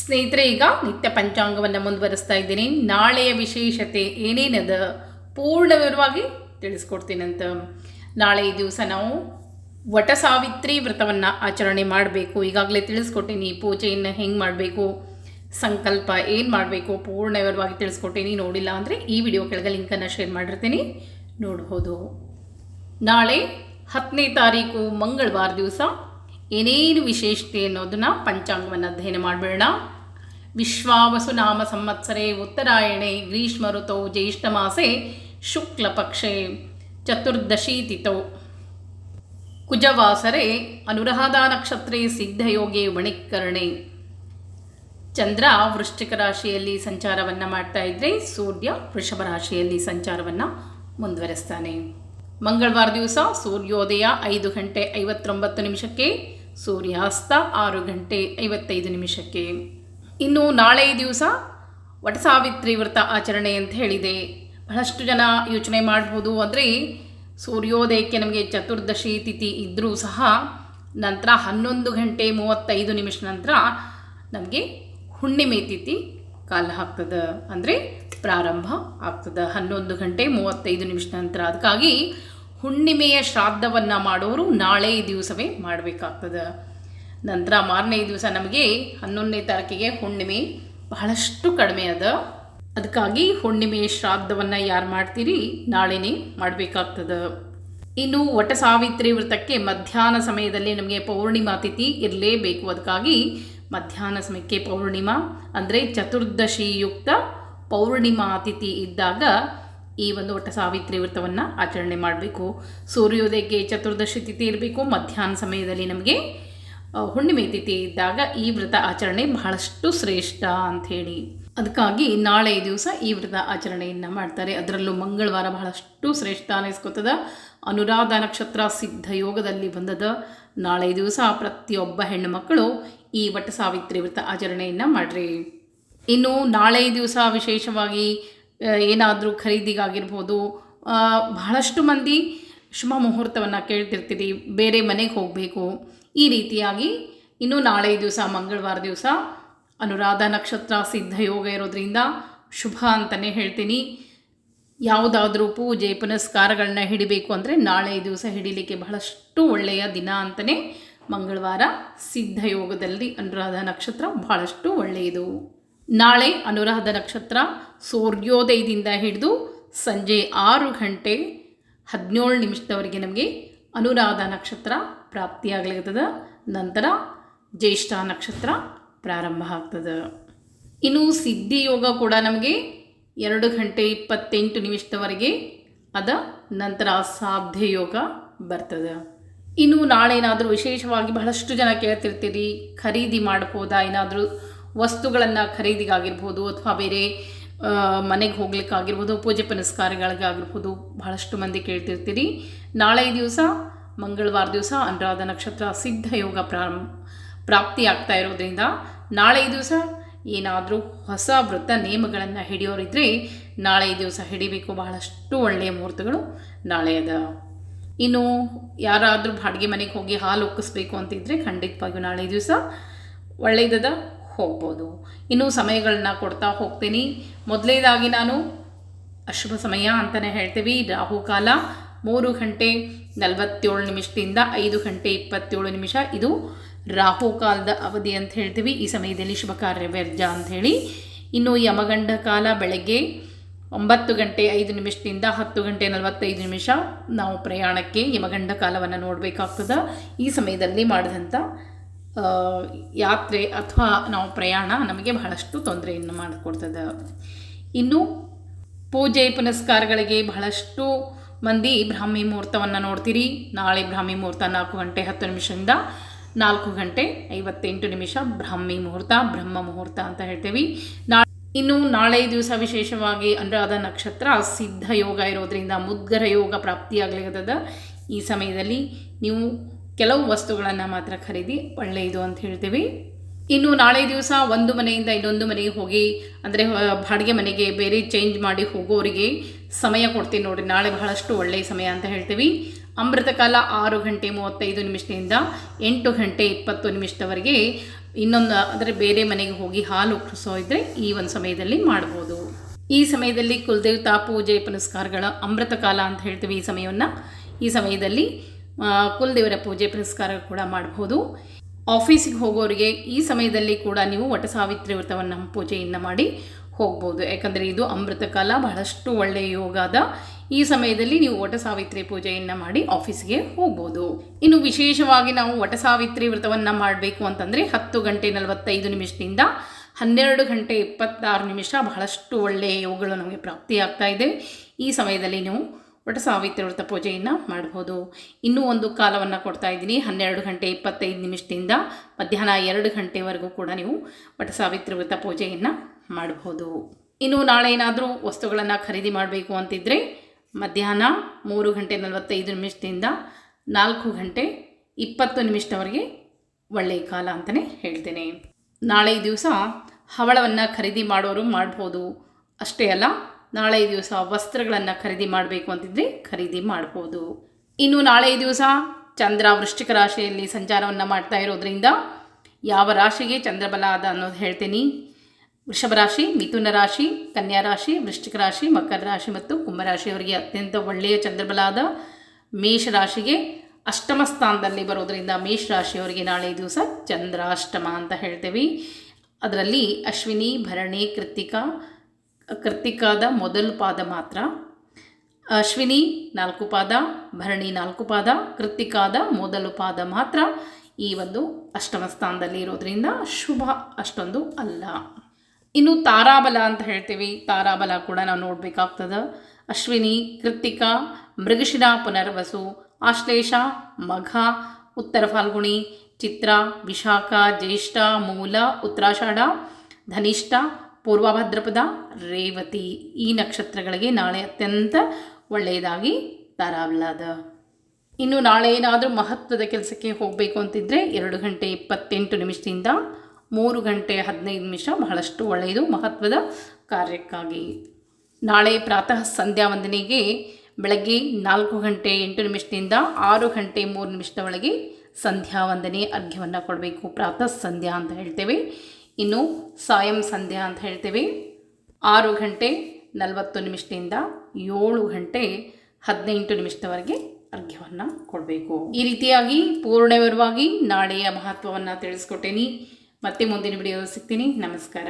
ಸ್ನೇಹಿತರೆ, ಈಗ ನಿತ್ಯ ಪಂಚಾಂಗವನ್ನು ಮುಂದುವರಿಸ್ತಾ ಇದ್ದೀನಿ. ನಾಳೆಯ ವಿಶೇಷತೆ ಏನೇನದ ಪೂರ್ಣ ವಿವರವಾಗಿ ತಿಳಿಸ್ಕೊಡ್ತೀನಂತ. ನಾಳೆ ಈ ದಿವಸ ನಾವು ವಟ ಸಾವಿತ್ರಿ ವ್ರತವನ್ನು ಆಚರಣೆ ಮಾಡಬೇಕು. ಈಗಾಗಲೇ ತಿಳಿಸ್ಕೊಟ್ಟೀನಿ, ಪೂಜೆಯನ್ನು ಹೆಂಗೆ ಮಾಡಬೇಕು, ಸಂಕಲ್ಪ ಏನು ಮಾಡಬೇಕು ಪೂರ್ಣ ವಿವರವಾಗಿ ತಿಳಿಸ್ಕೊಟ್ಟೀನಿ. ನೋಡಿಲ್ಲ ಅಂದರೆ ಈ ವಿಡಿಯೋ ಕೆಳಗೆ ಲಿಂಕನ್ನು ಶೇರ್ ಮಾಡಿರ್ತೀನಿ. ನೋಡ್ಬೋದು. ನಾಳೆ ಹತ್ತನೇ ತಾರೀಕು ಮಂಗಳವಾರ ದಿವಸ ಏನೇನು ವಿಶೇಷತೆ ಅನ್ನೋದನ್ನ ಪಂಚಾಂಗವನ್ನು ಅಧ್ಯಯನ ಮಾಡಬೇಡ ವಿಶ್ವಾವಸು ನಾಮ ಸಂವತ್ಸರೆ ಉತ್ತರಾಯಣೆ ಗ್ರೀಷ್ಮ ಋತೌ ಜ್ಯೇಷ್ಠ ಮಾಸೆ ಶುಕ್ಲ ಪಕ್ಷೆ ಚತುರ್ದಶಿ ತಿಥೌ. ಕುಜವಾಸರೆ ಅನುರಾಧಾ ನಕ್ಷತ್ರೇ ಸಿದ್ಧಯೋಗೆ ವಣಿಕರಣೆ. ಚಂದ್ರ ವೃಶ್ಚಿಕ ರಾಶಿಯಲ್ಲಿ ಸಂಚಾರವನ್ನು ಮಾಡ್ತಾ ಇದ್ದರೆ ಸೂರ್ಯ ವೃಷಭ ರಾಶಿಯಲ್ಲಿ ಸಂಚಾರವನ್ನು ಮುಂದುವರಿಸ್ತಾನೆ. ಮಂಗಳವಾರ ದಿವಸ ಸೂರ್ಯೋದಯ ಐದು ಗಂಟೆ ಐವತ್ತೊಂಬತ್ತು ನಿಮಿಷಕ್ಕೆ, ಸೂರ್ಯಾಸ್ತ ಆರು ಗಂಟೆ ಐವತ್ತೈದು ನಿಮಿಷಕ್ಕೆ. ಇನ್ನು ನಾಳೆ ದಿವಸ ವಟಸಾವಿತ್ರಿ ವ್ರತ ಆಚರಣೆ ಅಂತ ಹೇಳಿದೆ. ಬಹಳಷ್ಟು ಜನ ಯೋಚನೆ ಮಾಡ್ಬೋದು ಅಂದರೆ ಸೂರ್ಯೋದಯಕ್ಕೆ ನಮಗೆ ಚತುರ್ದಶಿ ತಿಥಿ ಇದ್ದರೂ ಸಹ ನಂತರ ಹನ್ನೊಂದು ಗಂಟೆ ಮೂವತ್ತೈದು ನಿಮಿಷ ನಂತರ ನಮಗೆ ಹುಣ್ಣಿಮೆ ತಿಥಿ ಕಾಲ ಹಾಕ್ತದೆ ಅಂದರೆ ಪ್ರಾರಂಭ ಆಗ್ತದೆ. ಹನ್ನೊಂದು ಗಂಟೆ ಮೂವತ್ತೈದು ನಿಮಿಷ ನಂತರ. ಅದಕ್ಕಾಗಿ ಹುಣ್ಣಿಮೆಯ ಶ್ರಾದ್ದವನ್ನು ಮಾಡೋರು ನಾಳೆ ದಿವಸವೇ ಮಾಡಬೇಕಾಗ್ತದೆ. ನಂತರ ಮಾರನೇ ದಿವಸ ನಮಗೆ ಹನ್ನೊಂದನೇ ತಾರೀಕಿಗೆ ಹುಣ್ಣಿಮೆ ಬಹಳಷ್ಟು ಕಡಿಮೆ ಅದ. ಅದಕ್ಕಾಗಿ ಹುಣ್ಣಿಮೆಯ ಶ್ರಾದ್ದವನ್ನು ಯಾರು ಮಾಡ್ತೀರಿ? ನಾಳೆನೇ ಮಾಡಬೇಕಾಗ್ತದೆ. ಇನ್ನು ವಟ ಸಾವಿತ್ರಿ ವ್ರತಕ್ಕೆ ಮಧ್ಯಾಹ್ನ ಸಮಯದಲ್ಲಿ ನಮಗೆ ಪೌರ್ಣಿಮಾ ತಿಥಿ ಇರಲೇಬೇಕು. ಅದಕ್ಕಾಗಿ ಮಧ್ಯಾಹ್ನ ಸಮಯಕ್ಕೆ ಪೌರ್ಣಿಮಾ, ಅಂದರೆ ಚತುರ್ದಶಿಯುಕ್ತ ಪೌರ್ಣಿಮಾ ತಿಥಿ ಇದ್ದಾಗ ಈ ಒಂದು ಒಟ್ಟ ಸಾವಿತ್ರಿ ವ್ರತವನ್ನು ಆಚರಣೆ ಮಾಡಬೇಕು. ಸೂರ್ಯೋದಯಕ್ಕೆ ಚತುರ್ದಶಿ ತಿಥಿ ಇರಬೇಕು, ಮಧ್ಯಾಹ್ನ ಸಮಯದಲ್ಲಿ ನಮಗೆ ಹುಣ್ಣಿಮೆ ತಿಥಿ ಇದ್ದಾಗ ಈ ವ್ರತ ಆಚರಣೆ ಬಹಳಷ್ಟು ಶ್ರೇಷ್ಠ ಅಂಥೇಳಿ. ಅದಕ್ಕಾಗಿ ನಾಳೆ ದಿವಸ ಈ ವ್ರತ ಆಚರಣೆಯನ್ನು ಮಾಡ್ತಾರೆ. ಅದರಲ್ಲೂ ಮಂಗಳವಾರ ಬಹಳಷ್ಟು ಶ್ರೇಷ್ಠ ಅನಿಸ್ಕೊತದ. ಅನುರಾಧ ನಕ್ಷತ್ರ ಸಿದ್ಧ ಯೋಗದಲ್ಲಿ ಬಂದದ. ನಾಳೆ ದಿವಸ ಪ್ರತಿಯೊಬ್ಬ ಹೆಣ್ಣು ಮಕ್ಕಳು ಈ ವಟ ಸಾವಿತ್ರಿ ವ್ರತ ಆಚರಣೆಯನ್ನು ಮಾಡ್ರಿ. ಇನ್ನು ನಾಳೆ ದಿವಸ ವಿಶೇಷವಾಗಿ ಏನಾದರೂ ಖರೀದಿಗಾಗಿರ್ಬೋದು ಬಹಳಷ್ಟು ಮಂದಿ ಶುಭ ಮುಹೂರ್ತವನ್ನು ಕೇಳ್ತಿರ್ತೀರಿ. ಬೇರೆ ಮನೆಗೆ ಹೋಗಬೇಕು. ಈ ರೀತಿಯಾಗಿ ಇನ್ನು ನಾಳೆ ದಿವಸ ಮಂಗಳವಾರ ದಿವಸ ಅನುರಾಧ ನಕ್ಷತ್ರ ಸಿದ್ಧಯೋಗ ಇರೋದ್ರಿಂದ ಶುಭ ಅಂತಲೇ ಹೇಳ್ತೀನಿ. ಯಾವುದಾದ್ರೂ ಪೂಜೆ ಪುನಸ್ಕಾರಗಳನ್ನ ಹಿಡಿಬೇಕು ಅಂದರೆ ನಾಳೆ ದಿವಸ ಹಿಡಿಲಿಕ್ಕೆ ಬಹಳಷ್ಟು ಒಳ್ಳೆಯ ದಿನ ಅಂತಲೇ ಮಂಗಳವಾರ ಸಿದ್ಧಯೋಗದಲ್ಲಿ ಅನುರಾಧ ನಕ್ಷತ್ರ ಬಹಳಷ್ಟು ಒಳ್ಳೆಯದು. ನಾಳೆ ಅನುರಾಧ ನಕ್ಷತ್ರ ಸೂರ್ಯೋದಯದಿಂದ ಹಿಡಿದು ಸಂಜೆ ಆರು ಗಂಟೆ ಹದಿನೇಳು ನಿಮಿಷದವರೆಗೆ ನಮಗೆ ಅನುರಾಧ ನಕ್ಷತ್ರ ಪ್ರಾಪ್ತಿಯಾಗಲಿರ್ತದೆ. ನಂತರ ಜ್ಯೇಷ್ಠ ನಕ್ಷತ್ರ ಪ್ರಾರಂಭ ಆಗ್ತದೆ. ಇನ್ನು ಸಿದ್ಧಿ ಯೋಗ ಕೂಡ ನಮಗೆ ಎರಡು ಗಂಟೆ ಇಪ್ಪತ್ತೆಂಟು ನಿಮಿಷದವರೆಗೆ ಅದ, ನಂತರ ಸಾಧ್ಯ ಯೋಗ ಬರ್ತದೆ. ಇನ್ನು ನಾಳೆ ಏನಾದರೂ ವಿಶೇಷವಾಗಿ ಬಹಳಷ್ಟು ಜನ ಕೇಳ್ತಿರ್ತೀರಿ, ಖರೀದಿ ಮಾಡ್ಬೋದಾ, ಏನಾದರೂ ವಸ್ತುಗಳನ್ನು ಖರೀದಿಗಾಗಿರ್ಬೋದು ಅಥವಾ ಬೇರೆ ಮನೆಗೆ ಹೋಗ್ಲಿಕ್ಕಾಗಿರ್ಬೋದು, ಪೂಜೆ ಪುನಸ್ಕಾರಗಳಿಗಾಗಿರ್ಬೋದು ಬಹಳಷ್ಟು ಮಂದಿ ಕೇಳ್ತಿರ್ತೀರಿ. ನಾಳೆ ದಿವಸ, ಮಂಗಳವಾರ ದಿವಸ ಅನುರಾಧ ನಕ್ಷತ್ರ ಸಿದ್ಧ ಯೋಗ ಪ್ರಾರಂಭ, ಪ್ರಾಪ್ತಿಯಾಗ್ತಾ ಇರೋದ್ರಿಂದ ನಾಳೆ ದಿವಸ ಏನಾದರೂ ಹೊಸ ವೃತ್ತ ನೇಮಗಳನ್ನು ಹಿಡಿಯೋರಿದ್ರೆ ನಾಳೆ ದಿವಸ ಹಿಡಿಬೇಕು. ಬಹಳಷ್ಟು ಒಳ್ಳೆಯ ಮುಹೂರ್ತಗಳು ನಾಳೆ ಅದ. ಇನ್ನು ಯಾರಾದರೂ ಬಾಡಿಗೆ ಮನೆಗೆ ಹೋಗಿ ಹಾಲು ಒಕ್ಕಿಸ್ಬೇಕು ಅಂತಿದ್ರೆ ಖಂಡಿತವಾಗಿಯೂ ನಾಳೆ ದಿವಸ ಒಳ್ಳೆಯದದ ಹೋಗ್ಬೋದು. ಇನ್ನು ಸಮಯಗಳನ್ನ ಕೊಡ್ತಾ ಹೋಗ್ತೀನಿ. ಮೊದಲೇದಾಗಿ ನಾನು ಅಶುಭ ಸಮಯ ಅಂತಲೇ ಹೇಳ್ತೀವಿ. ರಾಹುಕಾಲ ಮೂರು ಗಂಟೆ ನಲವತ್ತೇಳು ನಿಮಿಷದಿಂದ ಐದು ಗಂಟೆ ಇಪ್ಪತ್ತೇಳು ನಿಮಿಷ. ಇದು ರಾಹುಕಾಲದ ಅವಧಿ ಅಂತ ಹೇಳ್ತೀವಿ. ಈ ಸಮಯದಲ್ಲಿ ಶುಭ ಕಾರ್ಯ ವ್ಯರ್ಜ ಅಂಥೇಳಿ ಇನ್ನು ಯಮಗಂಡ ಕಾಲ ಬೆಳಗ್ಗೆ ಒಂಬತ್ತು ಗಂಟೆ ಐದು ನಿಮಿಷದಿಂದ ಹತ್ತು ಗಂಟೆ ನಲವತ್ತೈದು ನಿಮಿಷ ನಾವು ಪ್ರಯಾಣಕ್ಕೆ ಯಮಗಂಡ ಕಾಲವನ್ನು ನೋಡಬೇಕಾಗ್ತದೆ. ಈ ಸಮಯದಲ್ಲಿ ಮಾಡಿದಂಥ ಯಾತ್ರೆ ಅಥವಾ ನಾವು ಪ್ರಯಾಣ ನಮಗೆ ಬಹಳಷ್ಟು ತೊಂದರೆಯನ್ನು ಮಾಡಿಕೊಡ್ತದೆ. ಇನ್ನು ಪೂಜೆ ಪುನಸ್ಕಾರಗಳಿಗೆ ಬಹಳಷ್ಟು ಮಂದಿ ಬ್ರಾಹ್ಮಿ ಮುಹೂರ್ತವನ್ನು ನೋಡ್ತೀರಿ. ನಾಳೆ ಬ್ರಾಹ್ಮಿ ಮುಹೂರ್ತ ನಾಲ್ಕು ಗಂಟೆ ಹತ್ತು ನಿಮಿಷದಿಂದ ನಾಲ್ಕು ಗಂಟೆ ಐವತ್ತೆಂಟು ನಿಮಿಷ ಬ್ರಾಹ್ಮಿ ಮುಹೂರ್ತ, ಬ್ರಹ್ಮ ಮುಹೂರ್ತ ಅಂತ ಹೇಳ್ತೀವಿ. ನಾ ಇನ್ನು ನಾಳೆ ದಿವಸ ವಿಶೇಷವಾಗಿ ಅನುರಾಧ ನಕ್ಷತ್ರ ಸಿದ್ಧ ಯೋಗ ಇರೋದರಿಂದ ಮುದ್ಗರ ಯೋಗ ಪ್ರಾಪ್ತಿಯಾಗಲಿರ್ತದ ಈ ಸಮಯದಲ್ಲಿ ನೀವು ಕೆಲವು ವಸ್ತುಗಳನ್ನು ಮಾತ್ರ ಖರೀದಿ ಒಳ್ಳೆಯದು ಅಂತ ಹೇಳ್ತೀವಿ. ಇನ್ನು ನಾಳೆ ದಿವಸ ಒಂದು ಮನೆಯಿಂದ ಇನ್ನೊಂದು ಮನೆಗೆ ಹೋಗಿ, ಅಂದರೆ ಬಾಡಿಗೆ ಮನೆಗೆ ಬೇರೆ ಚೇಂಜ್ ಮಾಡಿ ಹೋಗೋರಿಗೆ ಸಮಯ ಕೊಡ್ತೀನಿ ನೋಡಿ, ನಾಳೆ ಬಹಳಷ್ಟು ಒಳ್ಳೆಯ ಸಮಯ ಅಂತ ಹೇಳ್ತೀವಿ. ಅಮೃತಕಾಲ ಆರು ಗಂಟೆ ಮೂವತ್ತೈದು ನಿಮಿಷದಿಂದ ಎಂಟು ಗಂಟೆ ಇಪ್ಪತ್ತು ನಿಮಿಷದವರೆಗೆ ಇನ್ನೊಂದು, ಅಂದರೆ ಬೇರೆ ಮನೆಗೆ ಹೋಗಿ ಹಾಲು ಕುಸೋ ಇದ್ದರೆ ಈ ಒಂದು ಸಮಯದಲ್ಲಿ ಮಾಡ್ಬೋದು. ಈ ಸಮಯದಲ್ಲಿ ಕುಲದೇವತಾ ಪೂಜೆ ಪುನಸ್ಕಾರಗಳ ಅಮೃತಕಾಲ ಅಂತ ಹೇಳ್ತೀವಿ ಈ ಸಮಯವನ್ನು. ಈ ಸಮಯದಲ್ಲಿ ಕುಲದೇವರ ಪೂಜೆ ಪುನಸ್ಕಾರ ಕೂಡ ಮಾಡ್ಬೋದು. ಆಫೀಸಿಗೆ ಹೋಗೋರಿಗೆ ಈ ಸಮಯದಲ್ಲಿ ಕೂಡ ನೀವು ವಟಸಾವಿತ್ರಿ ವ್ರತವನ್ನು ಪೂಜೆಯನ್ನು ಮಾಡಿ ಹೋಗ್ಬೋದು. ಯಾಕಂದರೆ ಇದು ಅಮೃತ ಕಾಲ, ಬಹಳಷ್ಟು ಒಳ್ಳೆಯ ಯೋಗ ಅದ. ಈ ಸಮಯದಲ್ಲಿ ನೀವು ವಟ ಸಾವಿತ್ರಿ ಪೂಜೆಯನ್ನು ಮಾಡಿ ಆಫೀಸ್ಗೆ ಹೋಗ್ಬೋದು. ಇನ್ನು ವಿಶೇಷವಾಗಿ ನಾವು ವಟ ಸಾವಿತ್ರಿ ವ್ರತವನ್ನು ಮಾಡಬೇಕು ಅಂತಂದರೆ ಹತ್ತು ಗಂಟೆ ನಲವತ್ತೈದು ನಿಮಿಷದಿಂದ ಹನ್ನೆರಡು ಗಂಟೆ ಇಪ್ಪತ್ತಾರು ನಿಮಿಷ ಬಹಳಷ್ಟು ಒಳ್ಳೆಯ ಯೋಗಗಳು ನಮಗೆ ಪ್ರಾಪ್ತಿಯಾಗ್ತಾ ಇದೆ. ಈ ಸಮಯದಲ್ಲಿ ನೀವು ವಟ ಸಾವಿತ್ರಿ ವ್ರತ ಪೂಜೆಯನ್ನು ಮಾಡ್ಬೋದು. ಇನ್ನೂ ಒಂದು ಕಾಲವನ್ನು ಕೊಡ್ತಾ ಇದ್ದೀನಿ. ಹನ್ನೆರಡು ಗಂಟೆ ಇಪ್ಪತ್ತೈದು ನಿಮಿಷದಿಂದ ಮಧ್ಯಾಹ್ನ ಎರಡು ಗಂಟೆವರೆಗೂ ಕೂಡ ನೀವು ವಟ ಸಾವಿತ್ರಿ ವ್ರತ ಪೂಜೆಯನ್ನು ಮಾಡಬಹುದು ಇನ್ನು ನಾಳೆ ಏನಾದರೂ ವಸ್ತುಗಳನ್ನು ಖರೀದಿ ಮಾಡಬೇಕು ಅಂತಿದ್ದರೆ ಮಧ್ಯಾಹ್ನ ಮೂರು ಗಂಟೆ ನಲವತ್ತೈದು ನಿಮಿಷದಿಂದ ನಾಲ್ಕು ಗಂಟೆ ಇಪ್ಪತ್ತು ನಿಮಿಷದವರೆಗೆ ಒಳ್ಳೆಯ ಕಾಲ ಅಂತಲೇ ಹೇಳ್ತೇನೆ. ನಾಳೆ ದಿವಸ ಹವಳವನ್ನು ಖರೀದಿ ಮಾಡೋರು ಮಾಡ್ಬೋದು. ಅಷ್ಟೇ ಅಲ್ಲ, ನಾಳೆ ದಿವಸ ವಸ್ತ್ರಗಳನ್ನು ಖರೀದಿ ಮಾಡಬೇಕು ಅಂತಿದ್ರೆ ಖರೀದಿ ಮಾಡ್ಬೋದು. ಇನ್ನು ನಾಳೆ ದಿವಸ ಚಂದ್ರ ವೃಶ್ಚಿಕ ರಾಶಿಯಲ್ಲಿ ಸಂಚಾರವನ್ನು ಮಾಡ್ತಾ ಇರೋದ್ರಿಂದ ಯಾವ ರಾಶಿಗೆ ಚಂದ್ರಬಲ ಅದ ಅನ್ನೋದು ಹೇಳ್ತೀನಿ. ವೃಷಭ ರಾಶಿ, ಮಿಥುನ ರಾಶಿ, ಕನ್ಯಾ ರಾಶಿ, ವೃಶ್ಚಿಕ ರಾಶಿ, ಮಕರ ರಾಶಿ ಮತ್ತು ಕುಂಭರಾಶಿಯವರಿಗೆ ಅತ್ಯಂತ ಒಳ್ಳೆಯ ಚಂದ್ರಬಲಾದ ಮೇಷರಾಶಿಗೆ ಮೇಷ ರಾಶಿಗೆ ಅಷ್ಟಮ ಸ್ಥಾನದಲ್ಲಿ ಬರೋದರಿಂದ ಮೇಷರಾಶಿಯವರಿಗೆ ನಾಳೆ ದಿವಸ ಚಂದ್ರಾಷ್ಟಮ ಅಂತ ಹೇಳ್ತೇವೆ. ಅದರಲ್ಲಿ ಅಶ್ವಿನಿ, ಭರಣಿ ಕೃತಿಕಾ ಕೃತಿಕಾದ ಮೊದಲು ಪಾದ ಮಾತ್ರ. ಅಶ್ವಿನಿ ನಾಲ್ಕು ಪಾದ, ಭರಣಿ ನಾಲ್ಕು ಪಾದ ಕೃತಿಕಾದ ಮೊದಲು ಪಾದ ಮಾತ್ರ. ಈ ಒಂದು ಅಷ್ಟಮ ಸ್ಥಾನದಲ್ಲಿ ಇರೋದರಿಂದ ಶುಭ ಅಷ್ಟೊಂದು ಅಲ್ಲ. ಇನ್ನು ತಾರಾಬಲ ಅಂತ ಹೇಳ್ತೀವಿ. ತಾರಾಬಲ ಕೂಡ ನಾವು ನೋಡಬೇಕಾಗ್ತದೆ. ಅಶ್ವಿನಿ ಕೃತಿಕಾ ಮೃಗಶಿರ, ಪುನರ್ವಸು, ಆಶ್ಲೇಷ, ಮಘ, ಉತ್ತರ ಫಾಲ್ಗುಣಿ, ಚಿತ್ರ, ವಿಶಾಖ, ಜ್ಯೇಷ್ಠ, ಮೂಲ, ಉತ್ತರಾಷಾಢ, ಧನಿಷ್ಠ ಪೂರ್ವಭದ್ರಪದ ರೇವತಿ. ಈ ನಕ್ಷತ್ರಗಳಿಗೆ ನಾಳೆ ಅತ್ಯಂತ ಒಳ್ಳೆಯದಾಗಿ ತಾರಾಬಲದ ಇನ್ನು ನಾಳೆ ಏನಾದರೂ ಮಹತ್ವದ ಕೆಲಸಕ್ಕೆ ಹೋಗಬೇಕು ಅಂತಿದ್ದರೆ ಎರಡು ಗಂಟೆ ಇಪ್ಪತ್ತೆಂಟು ನಿಮಿಷದಿಂದ ಮೂರು ಗಂಟೆ ಹದಿನೈದು ನಿಮಿಷ ಬಹಳಷ್ಟು ಒಳ್ಳೆಯದು, ಮಹತ್ವದ ಕಾರ್ಯಕ್ಕಾಗಿ. ನಾಳೆ ಪ್ರಾತಃ ಸಂಧ್ಯಾ ವಂದನೆಗೆ ಬೆಳಗ್ಗೆ ನಾಲ್ಕು ಗಂಟೆ ಎಂಟು ನಿಮಿಷದಿಂದ ಆರು ಗಂಟೆ ಮೂರು ನಿಮಿಷದ ಒಳಗೆ ಸಂಧ್ಯಾ ವಂದನೆ ಅರ್ಘ್ಯವನ್ನು ಕೊಡಬೇಕು. ಪ್ರಾತಃ ಸಂಧ್ಯಾ ಅಂತ ಹೇಳ್ತೇವೆ. ಇನ್ನು ಸಾಯಂ ಸಂಧ್ಯಾ ಅಂತ ಹೇಳ್ತೇವೆ. ಆರು ಗಂಟೆ ನಲವತ್ತು ನಿಮಿಷದಿಂದ ಏಳು ಗಂಟೆ ಹದಿನೆಂಟು ನಿಮಿಷದವರೆಗೆ ಅರ್ಘ್ಯವನ್ನು ಕೊಡಬೇಕು. ಈ ರೀತಿಯಾಗಿ ಪೂರ್ಣವಿರವಾಗಿ ನಾಳೆಯ ಮಹತ್ವವನ್ನು ತಿಳಿಸ್ಕೊಟ್ಟೇನಿ. ಮತ್ತೆ ಮುಂದಿನ ವಿಡಿಯೋ ಸಿಗ್ತೀನಿ. ನಮಸ್ಕಾರ.